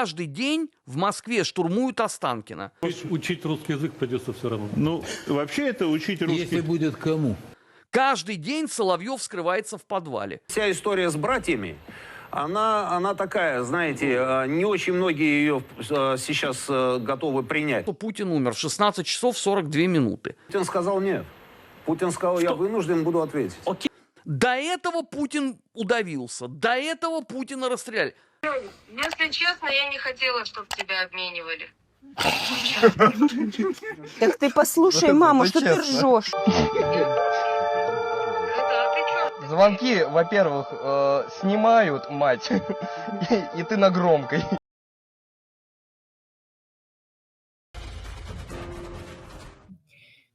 каждый день в Москве штурмуют Останкино. Учить русский язык придется все равно. Ну, вообще это учить русский. Если будет кому. Каждый день Соловьев скрывается в подвале. Вся история с братьями, она, она такая, знаете, э, не очень многие ее э, сейчас э, готовы принять. Что Путин умер в 16 часов 42 минуты. Путин сказал нет. Путин сказал, я вынужден буду ответить. До этого Путин удавился, до этого Путина расстреляли. Если честно, я не хотела, чтобы тебя обменивали. Так ты послушай, маму, что ты ржешь? А? Звонки, во-первых, э, снимают, мать, и, и ты на громкой.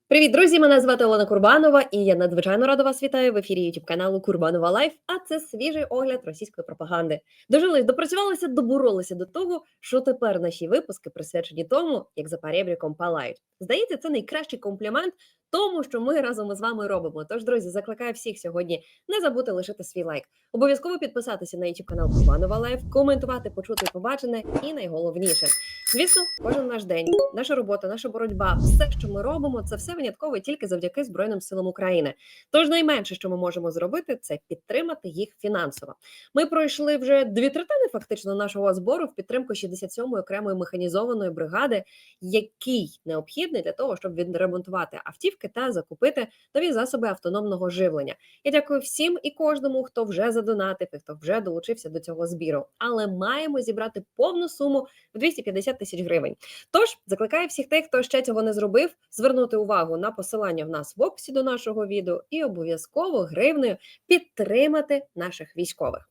Привіт, друзі! Мене звати Олена Курбанова, і я надзвичайно рада вас вітаю в ефірі youtube каналу Курбанова Лайф. А це свіжий огляд російської пропаганди. Дожились, допрацювалися, доборолися до того, що тепер наші випуски присвячені тому, як за перебріком палають. Здається, це найкращий комплімент тому, що ми разом із вами робимо. Тож, друзі, закликаю всіх сьогодні не забути лишити свій лайк. Обов'язково підписатися на youtube канал Курбанова Лайф, коментувати, почути побачене, і найголовніше. Звісно, кожен наш день, наша робота, наша боротьба, все, що ми робимо, це все винятково тільки завдяки Збройним силам України. Тож найменше, що ми можемо зробити, це підтримати їх фінансово. Ми пройшли вже дві третини фактично нашого збору в підтримку 67-ї окремої механізованої бригади, який необхідний для того, щоб відремонтувати автівки та закупити нові засоби автономного живлення. Я дякую всім і кожному, хто вже задонатив і хто вже долучився до цього збіру. Але маємо зібрати повну суму в 250 тисяч гривень. Тож закликаю всіх тих, хто ще цього не зробив, звернути увагу на посилання в нас в описі до нашого відео і обов'язково гривнею підтримати наших військових.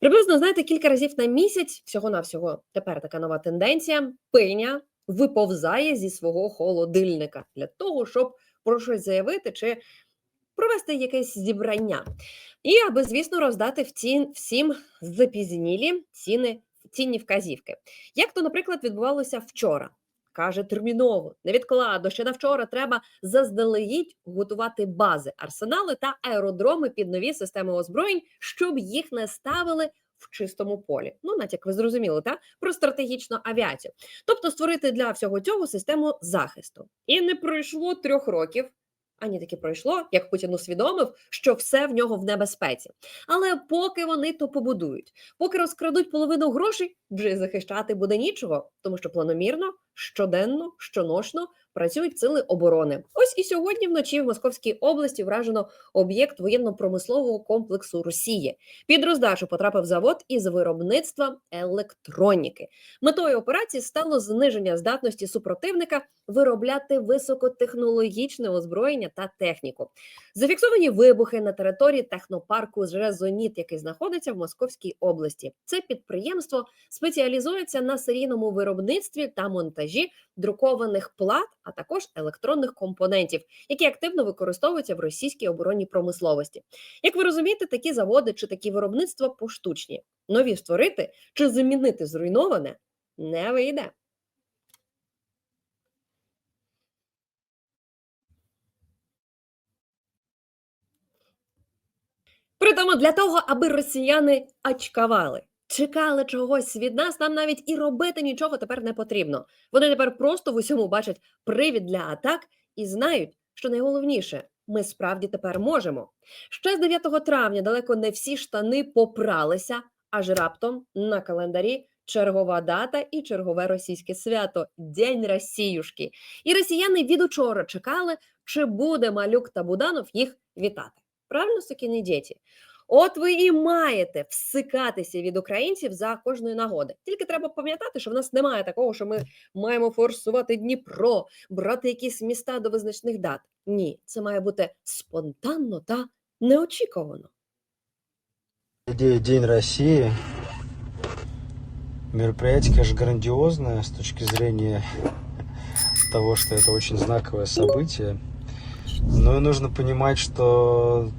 Приблизно знаєте, кілька разів на місяць, всього навсього тепер така нова тенденція. Пиня виповзає зі свого холодильника для того, щоб про щось заявити чи провести якесь зібрання. І аби, звісно, роздати всім запізнілі ціни, цінні вказівки. Як то, наприклад, відбувалося вчора. Каже терміново, невідкладно, ще на вчора треба заздалегідь готувати бази, арсенали та аеродроми під нові системи озброєнь, щоб їх не ставили в чистому полі. Ну, натяк ви зрозуміли, та про стратегічну авіацію. Тобто створити для всього цього систему захисту. І не пройшло трьох років. Ані таки пройшло, як Путін усвідомив, що все в нього в небезпеці. Але поки вони то побудують, поки розкрадуть половину грошей, вже захищати буде нічого, тому що планомірно, щоденно, щоношно працюють сили оборони. Ось і сьогодні вночі в Московській області вражено об'єкт воєнно-промислового комплексу Росії. Під роздачу потрапив завод із виробництва електроніки. Метою операції стало зниження здатності супротивника виробляти високотехнологічне озброєння та техніку. Зафіксовані вибухи на території технопарку Жрезоніт, який знаходиться в Московській області. Це підприємство спеціалізується на серійному виробництві та монтажі друкованих плат, а також електронних компонентів, які активно використовуються в російській оборонній промисловості. Як ви розумієте, такі заводи чи такі виробництва поштучні. Нові створити чи замінити зруйноване не вийде. Притому для того, аби росіяни очкавали, чекали чогось від нас, нам навіть і робити нічого тепер не потрібно. Вони тепер просто в усьому бачать привід для атак і знають, що найголовніше ми справді тепер можемо. Ще з 9 травня далеко не всі штани попралися, аж раптом на календарі чергова дата і чергове російське свято День Росіюшки. І росіяни від учора чекали, чи буде малюк та Буданов їх вітати. Правильно, сукіні діти? От ви і маєте всикатися від українців за кожної нагоди. Тільки треба пам'ятати, що в нас немає такого, що ми маємо форсувати Дніпро, брати якісь міста до визначних дат. Ні, це має бути спонтанно та неочікувано. Идея День России. Мероприятие, конечно, грандиозное с точки зрения того, что это очень знаковое событие. Но нужно понимать, что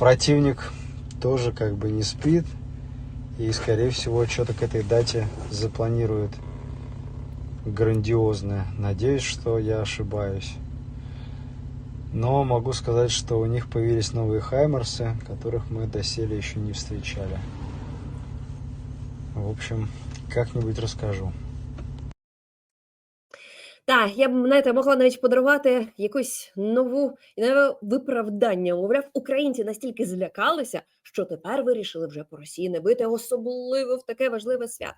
противник тоже как бы не спит и, скорее всего, что-то к этой дате запланирует грандиозное. Надеюсь, что я ошибаюсь. Но могу сказать, что у них появились новые хаймерсы, которых мы доселе еще не встречали. В общем, как-нибудь расскажу. Так, я б, знаєте, могла навіть подарувати якусь нову нове виправдання. Мовляв, українці настільки злякалися, що тепер вирішили вже по Росії не бити, особливо в таке важливе свято.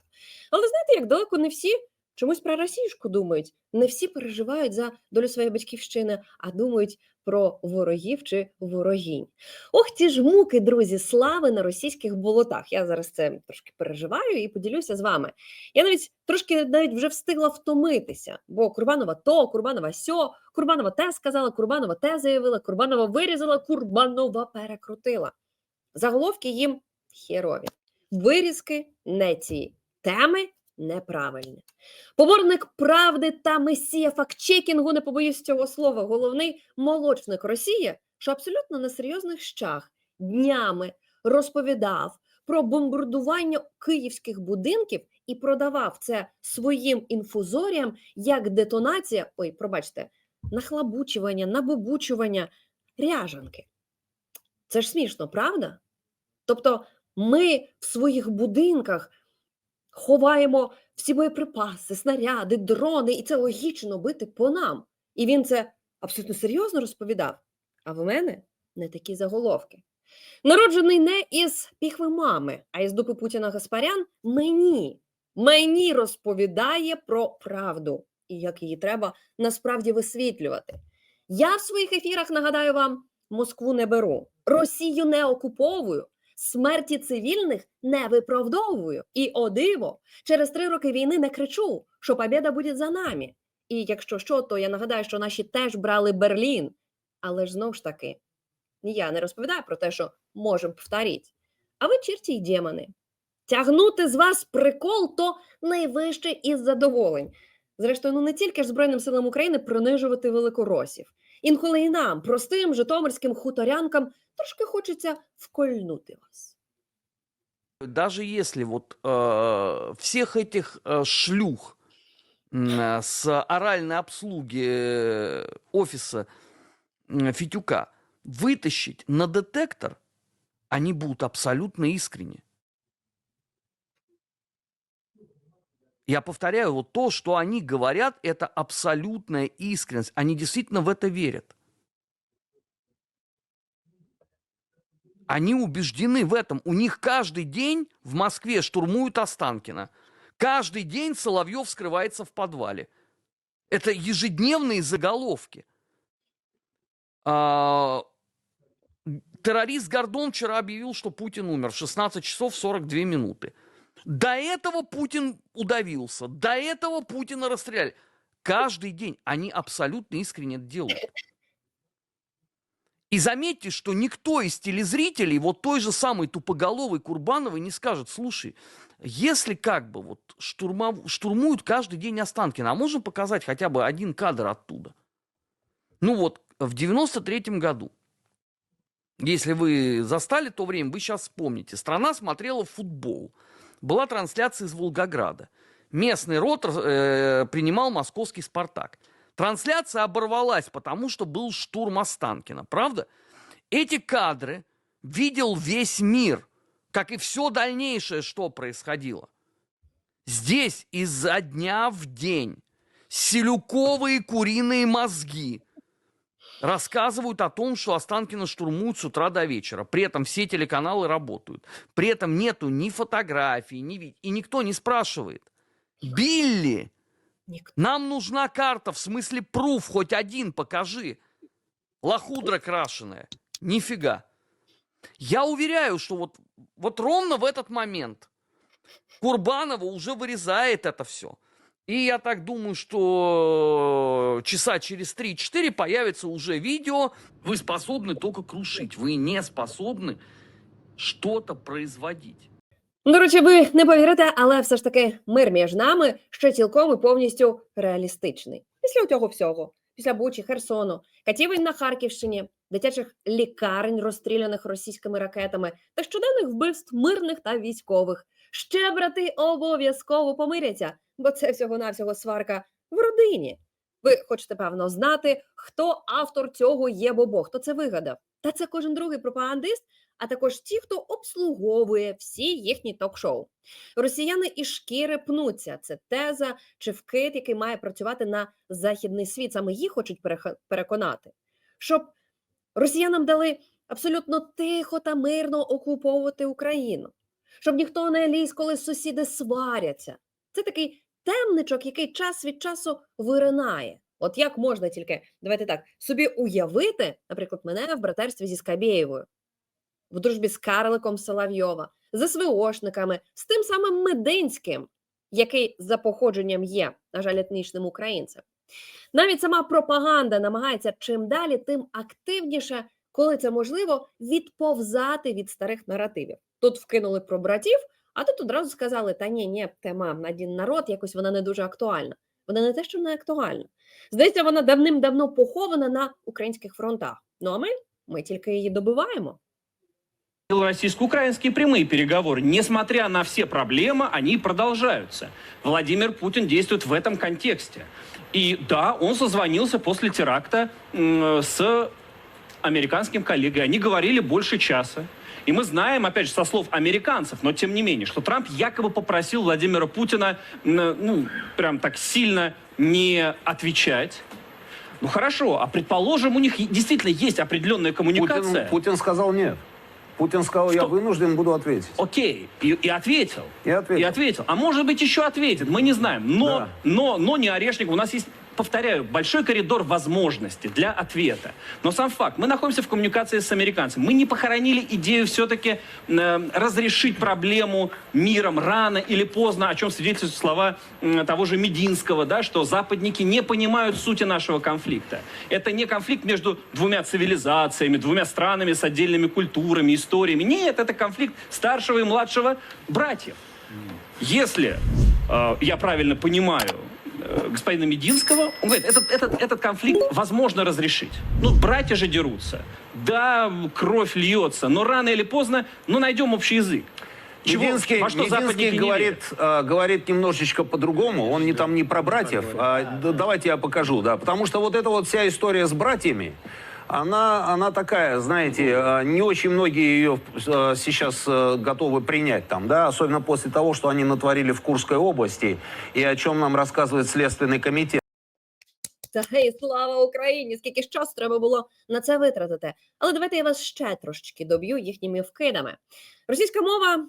Але знаєте, як далеко не всі чомусь про російську думають. Не всі переживають за долю своєї батьківщини, а думають про ворогів чи ворогінь. Ох, ті ж муки, друзі, слави на російських болотах. Я зараз це трошки переживаю і поділюся з вами. Я навіть трошки навіть вже встигла втомитися, бо Курбанова то, Курбанова сьо, Курбанова те сказала, Курбанова те заявила, Курбанова вирізала, Курбанова перекрутила. Заголовки їм херові. Вирізки не ці, теми неправильні. Поборник правди та месія фактчекінгу, не побоюсь цього слова, головний молочник Росії, що абсолютно на серйозних щах днями розповідав про бомбардування київських будинків і продавав це своїм інфузоріям як детонація, ой, пробачте, нахлабучування, набубучування ряжанки. Це ж смішно, правда? Тобто ми в своїх будинках ховаємо всі боєприпаси, снаряди, дрони, і це логічно бити по нам. І він це абсолютно серйозно розповідав. А в мене не такі заголовки. Народжений не із піхви мами, а із дупи Путіна Гаспарян, мені, мені розповідає про правду і як її треба насправді висвітлювати. Я в своїх ефірах нагадаю вам: Москву не беру, Росію не окуповую, смерті цивільних не виправдовую. І о диво, через три роки війни не кричу, що побєда буде за нами. І якщо що, то я нагадаю, що наші теж брали Берлін. Але ж знов ж таки, я не розповідаю про те, що можемо повторити. А ви черті й демони. Тягнути з вас прикол то найвище із задоволень. Зрештою, ну не тільки ж Збройним силам України принижувати великоросів. Інколи і нам, простим житомирським хуторянкам, трошки хочеться вкольнути вас. Даже если вот э, всех этих э, шлюх э, с оральной обслуги э, офиса м, Фитюка вытащить на детектор, они будут абсолютно искренни. Я повторяю, вот то, что они говорят, это абсолютная искренность. Они действительно в это верят. Они убеждены в этом. У них каждый день в Москве штурмуют Останкино. Каждый день Соловьев скрывается в подвале. Это ежедневные заголовки. А, террорист Гордон вчера объявил, что Путин умер в 16 часов 42 минуты. До этого Путин удавился. До этого Путина расстреляли. Каждый день они абсолютно искренне это делают. И заметьте, что никто из телезрителей вот той же самой тупоголовой Курбановой не скажет, слушай, если как бы вот штурмов- штурмуют каждый день Останкино, а можно показать хотя бы один кадр оттуда? Ну вот, в 93 году, если вы застали то время, вы сейчас вспомните, страна смотрела футбол, была трансляция из Волгограда. Местный ротор э, принимал московский «Спартак». Трансляция оборвалась, потому что был штурм Останкина, правда? Эти кадры видел весь мир, как и все дальнейшее, что происходило. Здесь изо дня в день селюковые куриные мозги рассказывают о том, что Останкино штурмуют с утра до вечера. При этом все телеканалы работают. При этом нету ни фотографий, ни И никто не спрашивает. Билли, Ніхто. нам нужна карта, в смысле пруф, хоть один покажи. Лохудра крашеная. Нифига. Я уверяю, что вот, вот ровно в этот момент Курбанова уже вырезает это все. И я так думаю, что часа через 3-4 появится уже видео. Вы способны только крушить. Вы не способны что-то производить. До речі, ви не повірите, але все ж таки мир між нами ще цілком і повністю реалістичний. Після цього всього, після Бучі, Херсону, катівень на Харківщині, дитячих лікарень, розстріляних російськими ракетами, та щоденних вбивств мирних та військових. Ще брати обов'язково помиряться, бо це всього-навсього сварка в родині. Ви хочете певно знати, хто автор цього є бобо, хто це вигадав. Та це кожен другий пропагандист а також ті, хто обслуговує всі їхні ток-шоу. Росіяни і шкіри пнуться. Це теза чи вкид, який має працювати на західний світ. Саме їх хочуть переконати, щоб росіянам дали абсолютно тихо та мирно окуповувати Україну, щоб ніхто не ліз, коли сусіди сваряться. Це такий темничок, який час від часу виринає. От як можна тільки, давайте так, собі уявити, наприклад, мене в братерстві зі Скабєєвою, в дружбі з Карликом Соловйова, з СВОшниками, з тим самим Мединським, який за походженням є, на жаль, етнічним українцем. Навіть сама пропаганда намагається чим далі, тим активніше, коли це можливо, відповзати від старих наративів. Тут вкинули про братів, а тут одразу сказали: та ні, ні, тема на один народ, якось вона не дуже актуальна. Вона не те, що не актуальна. Здається, вона давним-давно похована на українських фронтах. Ну а ми, ми тільки її добиваємо. Российско-украинские прямые переговоры, несмотря на все проблемы, они продолжаются. Владимир Путин действует в этом контексте. И да, он созвонился после теракта м, с американским коллегой. Они говорили больше часа. И мы знаем, опять же, со слов американцев, но тем не менее, что Трамп якобы попросил Владимира Путина, м, ну, прям так сильно не отвечать. Ну хорошо, а предположим, у них действительно есть определенная коммуникация. Путин, Путин сказал нет. Путин сказал, я Что? вынужден буду ответить. Окей, и, и ответил. И ответил. И ответил. А может быть, еще ответит, мы не знаем. Но, Да. но, но не орешник. У нас есть, повторяю, большой коридор возможностей для ответа. Но сам факт, мы находимся в коммуникации с американцами. Мы не похоронили идею все-таки э, разрешить проблему миром рано или поздно, о чем свидетельствуют слова м, того же Мединского, да, что западники не понимают сути нашего конфликта. Это не конфликт между двумя цивилизациями, двумя странами с отдельными культурами, историями. Нет, это конфликт старшего и младшего братьев. Если э, я правильно понимаю э, господина Мединского, он говорит, этот, этот, этот конфликт возможно разрешить. Ну, братья же дерутся. Да, кровь льется, но рано или поздно, ну, найдем общий язык. Чего- Мединский, во что Мединский западники не говорит, верят. э, говорит немножечко по-другому. Он не там не про братьев. а, да, давайте я покажу, да. Потому что вот эта вот вся история с братьями, она, она такая, знаете, э, не очень многие ее э, сейчас э, готовы принять там, да, особенно после того, что они натворили в Курской области и о чем нам рассказывает Следственный комитет. Та гей, слава Україні! Скільки ж часу треба було на це витратити? Але давайте я вас ще трошечки доб'ю їхніми вкидами. Російська мова,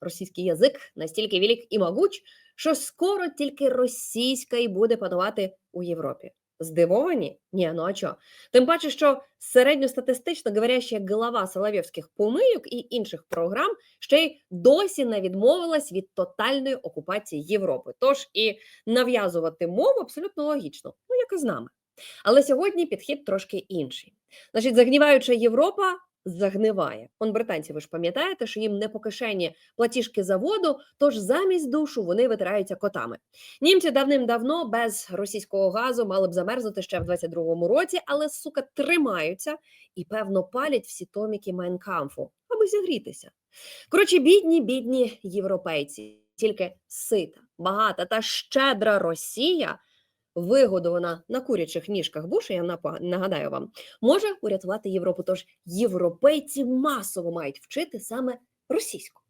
російський язик настільки велик і могуч, що скоро тільки російська і буде панувати у Європі. Здивовані? Ні, ну а чо? Тим паче, що середньостатистично говоряща голова соловєвських помийок і інших програм ще й досі не відмовилась від тотальної окупації Європи. Тож і нав'язувати мову абсолютно логічно, ну як і з нами. Але сьогодні підхід трошки інший. Значить, загніваюча Європа загниває. Он британці, ви ж пам'ятаєте, що їм не по кишені платіжки за воду, тож замість душу вони витираються котами. Німці давним-давно без російського газу мали б замерзнути ще в 22-му році, але сука тримаються і певно палять всі томіки Майнкамфу, аби зігрітися. Коротше, бідні, бідні європейці, тільки сита, багата та щедра Росія, вигодована на курячих ніжках Буша, я нагадаю вам, може урятувати Європу. Тож європейці масово мають вчити саме російську.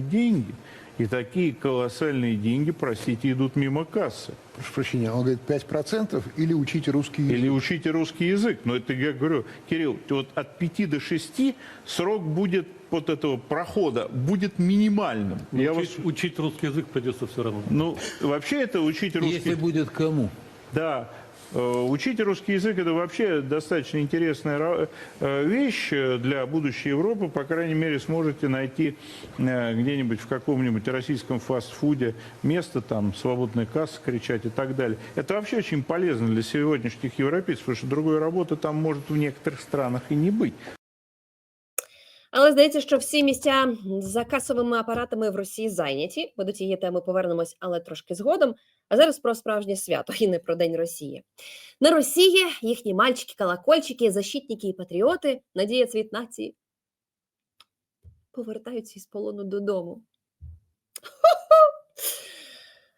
деньги. И такие колоссальные деньги, простите, идут мимо кассы. Прошу прощения, он говорит 5% или учите русский язык. Или учите русский язык. Но это, я говорю, Кирилл, вот от 5 до 6 срок будет вот этого прохода будет минимальным. Я вас, учить, учить русский язык придется все равно. ну, вообще это учить русский Если будет кому. Да. Э, Учить русский язык это вообще достаточно интересная э, вещь для будущей Европы. По крайней мере, сможете найти э, где-нибудь в каком-нибудь российском фастфуде место, там, свободная касса кричать и так далее. Это вообще очень полезно для сегодняшних европейцев, потому что другой работы там может в некоторых странах и не быть. Але здається, що всі місця за касовими апаратами в Росії зайняті. Ми до цієї теми повернемось, але трошки згодом. А зараз про справжнє свято і не про День Росії. На Росії їхні мальчики, колокольчики, защитники і патріоти, надія цвіт нації, повертаються із полону додому.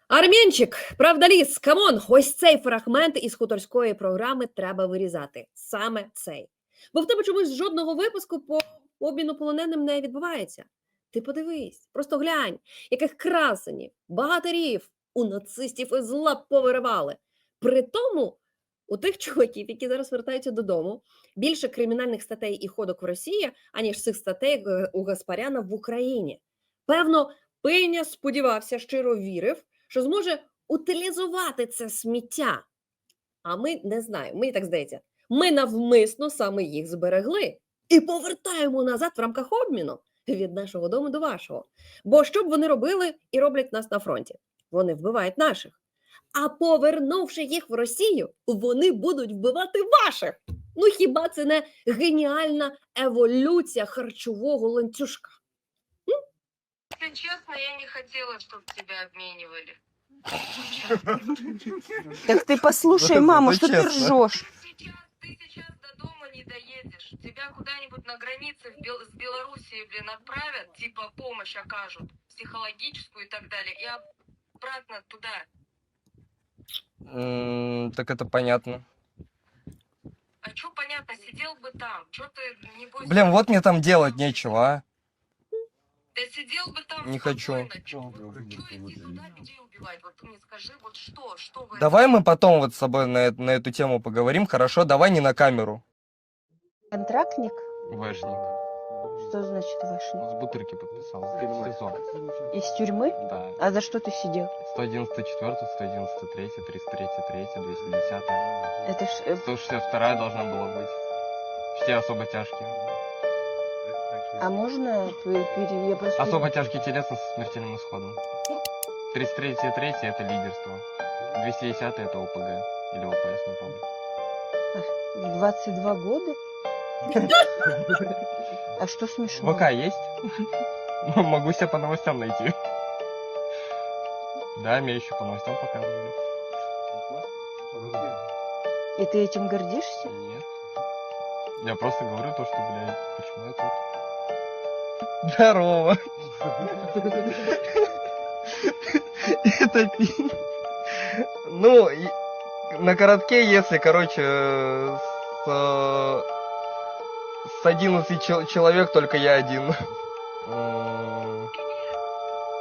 Армянчик, правдаліс, камон, ось цей фрагмент із хуторської програми треба вирізати. Саме цей. Бо в тебе чомусь жодного випуску по обміну полоненим не відбувається. Ти подивись, просто глянь, яких красенів, багатирів у нацистів із лап повиривали. При тому у тих чуваків, які зараз вертаються додому, більше кримінальних статей і ходок в Росії, аніж цих статей е, у Гаспаряна в Україні. Певно, Пиня сподівався, щиро вірив, що зможе утилізувати це сміття. А ми не знаємо, мені так здається, ми навмисно саме їх зберегли і повертаємо назад в рамках обміну від нашого дому до вашого. Бо що б вони робили і роблять нас на фронті? Вони вбивають наших. А повернувши їх в Росію, вони будуть вбивати ваших. Ну хіба це не геніальна еволюція харчового ланцюжка? Если честно, я не хотела, чтобы тебя обменивали. Так ты послушай, мама, что ты ржешь? Сейчас, ты сейчас до дома не доедешь. Тебя куда-нибудь на границе в Бел- с Белоруссией, блин, отправят, типа помощь окажут, психологическую и так далее, и обратно туда. М, Так это понятно. А что понятно, сидел бы там, что ты, небось... Блин, вот мне там делать нечего, а? Да сидел бы там Не хочу. спокойно. Чё, вот, чё идти туда людей убивать? Вот ты мне скажи, вот что, что вы... Давай мы потом вот с тобой на, на эту тему поговорим, хорошо? Давай не на камеру. Контрактник? Вэшник. Что значит вышел? С бутырки подписал. Из тюрьмы? Да. А за что ты сидел? 111 4, 111 3, 303 3, 210. Это ж... э, 162 должна была быть. Все особо тяжкие. А можно пе- пере- я просто... Особо тяжкие телесные со смертельным исходом. 33 3 это лидерство. 210 это ОПГ. Или ОПС, не помню. В 22 года? А что смешно? ВК есть? Могу себя по новостям найти. Да, меня еще по новостям показывали. И ты этим гордишься? Нет. Я просто говорю то, что, блядь, почему я тут? Здорово. Это пи- Ну, на коротке, если, короче, э, с, с 11 чел- человек только я один.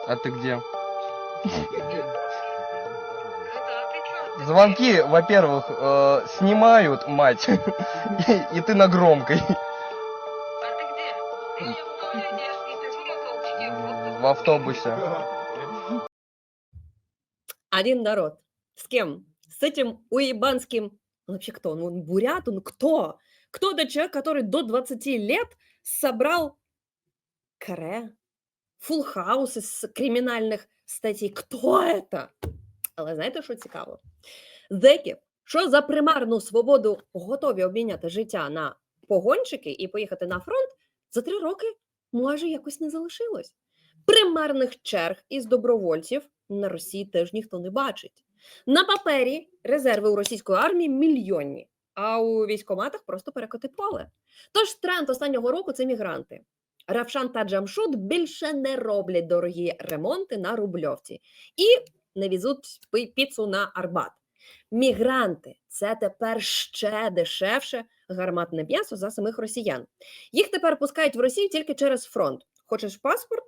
А ты где? Звонки, во-первых, э, снимают, мать, и, и ты на громкой. А ты где? В автобусе. Один народ. С кем? С этим уебанским... Он вообще кто? Ну, он бурят, он кто? Кто это человек, который до 20 лет собрал каре, фулхаус із кримінальних статей? Хто це? Але знаєте, що цікаво? Зеків, що за примарну свободу готові обміняти життя на погончики і поїхати на фронт, за три роки майже якось не залишилось. Примарних черг із добровольців на Росії теж ніхто не бачить. На папері резерви у російської армії мільйонні, а у військоматах просто перекоти поле. Тож тренд останнього року це мігранти. Равшан та Джамшут більше не роблять дорогі ремонти на Рубльовці і не візуть піцу на Арбат. Мігранти це тепер ще дешевше гарматне м'ясо за самих росіян. Їх тепер пускають в Росію тільки через фронт. Хочеш паспорт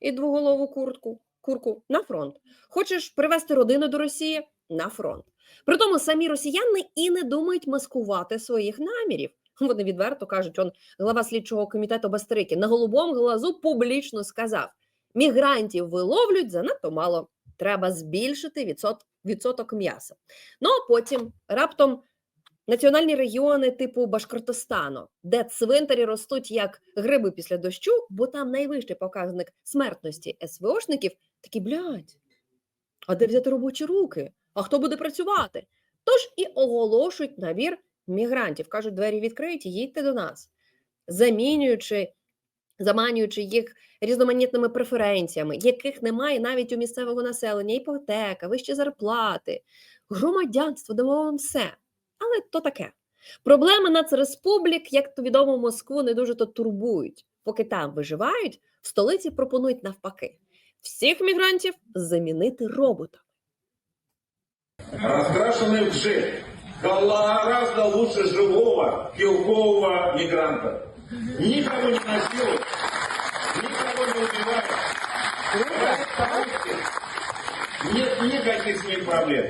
і двоголову куртку, курку на фронт. Хочеш привезти родину до Росії на фронт. Притому самі росіяни і не думають маскувати своїх намірів. Вони відверто кажуть, он глава слідчого комітету Бастрики на голубому глазу публічно сказав: мігрантів виловлюють занадто мало. Треба збільшити відсот, відсоток м'яса. Ну а потім раптом національні регіони типу Башкортостану, де цвинтарі ростуть як гриби після дощу, бо там найвищий показник смертності СВОшників, такі блядь, а де взяти робочі руки? А хто буде працювати? Тож і оголошують набір мігрантів. Кажуть, двері відкриті, їдьте до нас, замінюючи, заманюючи їх різноманітними преференціями, яких немає навіть у місцевого населення, іпотека, вищі зарплати, громадянство, дамо вам все. Але то таке. Проблеми нацреспублік, як то відомо, Москву не дуже то турбують. Поки там виживають, в столиці пропонують навпаки всіх мігрантів замінити роботами. Раскрашенный в джет гораздо лучше живого пилкового мигранта. Никого не насилуют, никого не убивают. Нет никаких с ним проблем.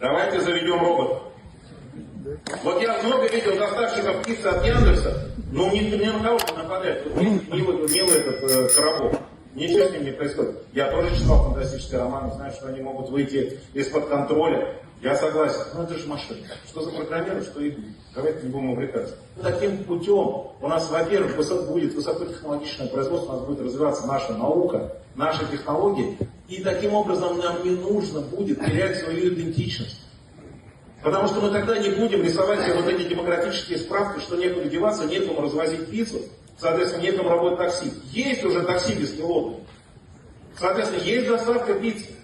Давайте заведем роботов. Вот я много видел доставщиков птицы от Яндекса, но ни, ни на кого не нападает. Мил, милый, милый этот э, коробок. Ничего с ним не происходит. Я тоже читал фантастические романы, знаю, что они могут выйти из-под контроля. Я согласен. Но это же машина. Что запрограммируют, что и давайте не будем увлекаться. Таким путем у нас, во-первых, высо- будет высокотехнологичное производство, у нас будет развиваться наша наука, наши технологии. И таким образом нам не нужно будет терять свою идентичность. Потому что мы тогда не будем рисовать себе вот эти демократические справки, что некуда деваться, некому развозить пиццу, соответственно, некому работать такси. Есть уже такси беспилотные. Соответственно, есть доставка пиццы.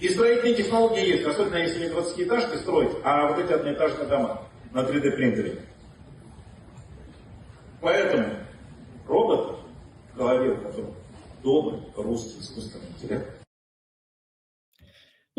И строительные технологии есть, особенно если не 20-этажки строить, а вот эти одноэтажные дома на 3D принтере. Поэтому робот в голове, у которого добрый русский искусственный интеллект,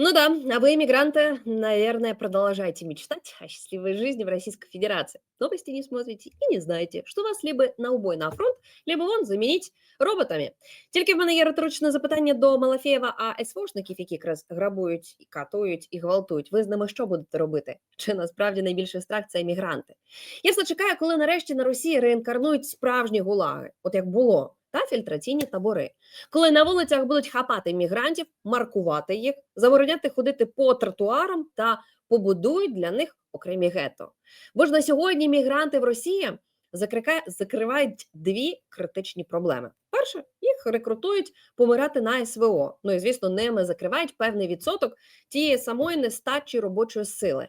Ну да, а вы, иммигранты, наверное, продолжаете мечтать о счастливой жизни в Российской Федерации. Новости не смотрите і не знаєте, що вас либо на убой на фронт, либо вон замініть роботами. Тільки в мене є риторичне запитання до Малафєєва, а СВОшників, які якраз грабують, і катують і гвалтують, ви з ними що будете робити? Чи насправді найбільший страх це емігранти? Я все чекаю, коли нарешті на Росії реінкарнують справжні гулаги, от як було, та фільтраційні табори коли на вулицях будуть хапати мігрантів, маркувати їх, забороняти ходити по тротуарам та побудують для них окремі гетто. Бо ж на сьогодні мігранти в Росії закривають дві критичні проблеми. Перше, їх рекрутують помирати на СВО. Ну і звісно, ними закривають певний відсоток тієї самої нестачі робочої сили.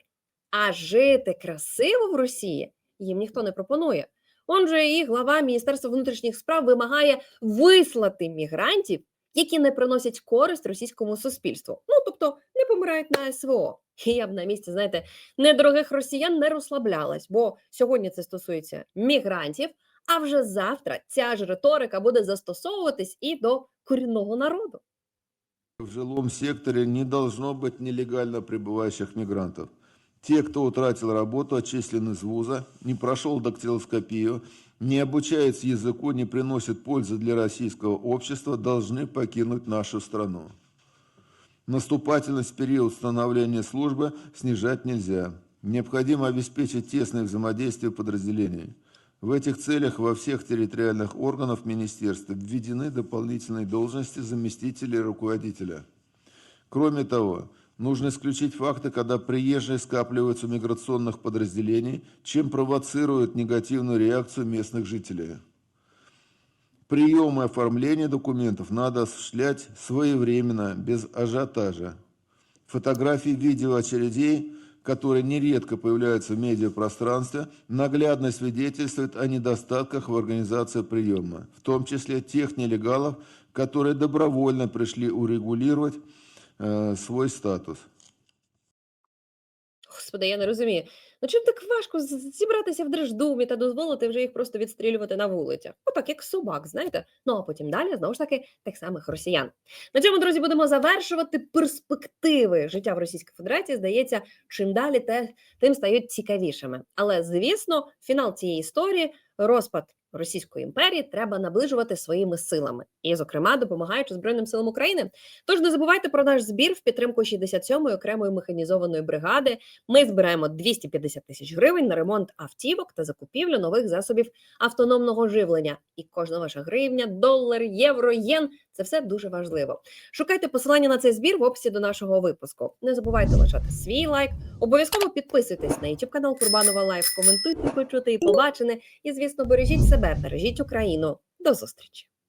А жити красиво в Росії їм ніхто не пропонує. Он же і глава Міністерства внутрішніх справ вимагає вислати мігрантів, які не приносять користь російському суспільству. Ну тобто не помирають на СВО. І я б на місці, знаєте, недорогих росіян не розслаблялась, бо сьогодні це стосується мігрантів. А вже завтра ця ж риторика буде застосовуватись і до корінного народу. В жилом секторе не должно быть нелегально пребывающих мигрантов. Те, кто утратил работу, отчислен из вуза, не прошел дактилоскопию, не обучается языку, не приносит пользы для российского общества, должны покинуть нашу страну. Наступательность в период становления службы снижать нельзя. Необходимо обеспечить тесное взаимодействие подразделений. В этих целях во всех территориальных органах министерства введены дополнительные должности заместителей руководителя. Кроме того, нужно исключить факты, когда приезжие скапливаются у миграционных подразделений, чем провоцируют негативную реакцию местных жителей. Прием и оформление документов надо осуществлять своевременно, без ажиотажа. Фотографии видео очередей, которые нередко появляются в медиапространстве, наглядно свидетельствуют о недостатках в организации приема, в том числе тех нелегалов, которые добровольно пришли урегулировать э, свой статус. Господи, я не розумію. Ну чим так важко зібратися в Держдумі та дозволити вже їх просто відстрілювати на вулицях? Отак, як собак, знаєте? Ну а потім далі знову ж таки тих самих росіян. На цьому, друзі, будемо завершувати перспективи життя в Російській Федерації. Здається, чим далі, те, тим стають цікавішими. Але звісно, фінал цієї історії розпад. Російської імперії треба наближувати своїми силами, і, зокрема, допомагаючи Збройним силам України. Тож не забувайте про наш збір в підтримку 67-ї окремої механізованої бригади. Ми збираємо 250 тисяч гривень на ремонт автівок та закупівлю нових засобів автономного живлення. І кожна ваша гривня, долар, євро, єн це все дуже важливо. Шукайте посилання на цей збір в описі до нашого випуску. Не забувайте лишати свій лайк. Обов'язково підписуйтесь на YouTube канал Курбанова Лайф, коментуйте, почути і побачене. І, звісно, бережіть себе, бережіть Україну. До зустрічі!